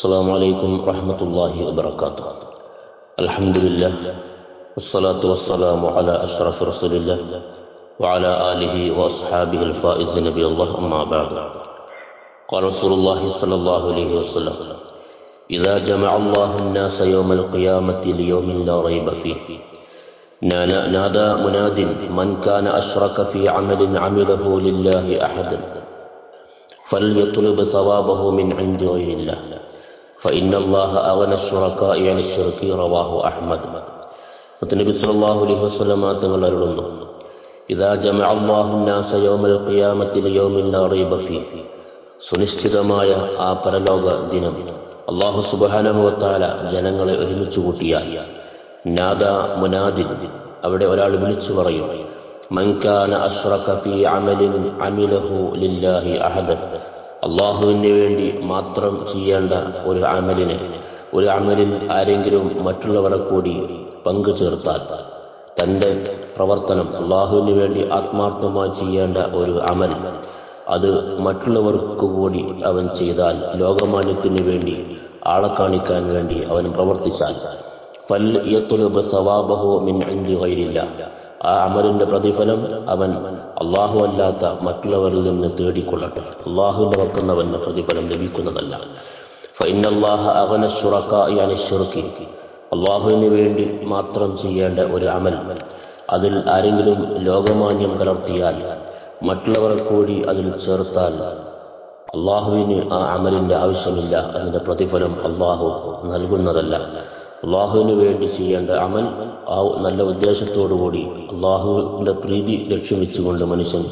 السلام عليكم ورحمة الله وبركاته. الحمد لله والصلاة والسلام على أشرف رسول الله وعلى آله وأصحابه الفائز نبي الله أما بعد. قال رسول الله صلى الله عليه وسلم إذا جمع الله الناس يوم القيامة ليوم لا ريب فيه. نادى مناد من كان أشرك في عمل عمله لله أحدا فليطلب ثوابه من عند غير الله. فإن الله أغنى الشركاء عن الشرك رواه أحمد നബി സല്ലല്ലാഹു അലൈഹി വസല്ലമ തങ്ങൾ അരുളുന്നു ഇദാ ജമഅ അല്ലാഹു الناس يوم القيامة ليوم لا ريب فيه സുനിശ്ചിതമായ ആ പരലോക ദിനം അള്ളാഹു സുബ്ഹാനഹു വതആല ജനങ്ങളെ ഒരുമിച്ച് കൂട്ടിയാൽ നാദ മുനാദിൻ അവിടെ ഒരാൾ വിളിച്ചു പറയും മൻകാന അഷ്റക ഫീ അമലിൻ അമിലഹു ലില്ലാഹി അഹദൻ അള്ളാഹുവിന് വേണ്ടി മാത്രം ചെയ്യേണ്ട ഒരു അമലിന് ഒരു അമലിൽ ആരെങ്കിലും മറ്റുള്ളവരെ കൂടി പങ്കു ചേർത്താൽ തന്റെ പ്രവർത്തനം അള്ളാഹുവിന് വേണ്ടി ആത്മാർത്ഥമായി ചെയ്യേണ്ട ഒരു അമൽ അത് മറ്റുള്ളവർക്ക് കൂടി അവൻ ചെയ്താൽ ലോകമാന്യത്തിന് വേണ്ടി ആളെ കാണിക്കാൻ വേണ്ടി അവൻ പ്രവർത്തിച്ചാൽ. ഫൽ സവാബഹോ മിൻ അഞ്ചു കയ്യിലില്ല ആ അമലിന്റെ പ്രതിഫലം അവൻ അള്ളാഹു അല്ലാത്ത മറ്റുള്ളവരിൽ നിന്ന് തേടിക്കൊള്ളട്ടെ. അള്ളാഹുവിന്റെ വക്കുന്നവന് പ്രതിഫലം ലഭിക്കുന്നതല്ല. അള്ളാഹുവിന് വേണ്ടി മാത്രം ചെയ്യേണ്ട ഒരു അമൽ. അതിൽ ആരെങ്കിലും ലോകമാന്യം കലർത്തിയാൽ മറ്റുള്ളവരെ കൂടി അതിൽ ചേർത്താൽ അള്ളാഹുവിന് ആ അമലിന്റെ ആവശ്യമില്ല. അതിന്റെ പ്രതിഫലം അള്ളാഹു നൽകുന്നതല്ല. അള്ളാഹുവിന് വേണ്ടി ചെയ്യേണ്ട അമൽ ആ നല്ല ഉദ്ദേശത്തോടുകൂടി അള്ളാഹുവിന്റെ പ്രീതി ലക്ഷ്യം വെച്ചുകൊണ്ട് മനുഷ്യൻ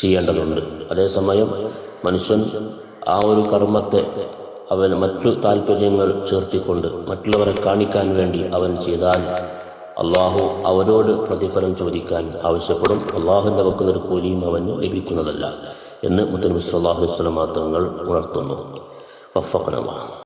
ചെയ്യേണ്ടതുണ്ട്. അതേസമയം മനുഷ്യൻ ആ ഒരു കർമ്മത്തെ അവൻ മറ്റു താല്പര്യങ്ങൾ ചേർത്തിക്കൊണ്ട് മറ്റുള്ളവരെ കാണിക്കാൻ വേണ്ടി അവൻ ചെയ്താൽ അള്ളാഹു അവരോട് പ്രതിഫലം ചോദിക്കാൻ ആവശ്യപ്പെടും. അള്ളാഹുവിന്റെ വെക്കുന്നൊരു കൂലിയും അവന് ലഭിക്കുന്നതല്ല എന്ന് മുത്തനബി സല്ലാഹു വസ്ലമാ തങ്ങൾ ഉണർത്തുന്നു.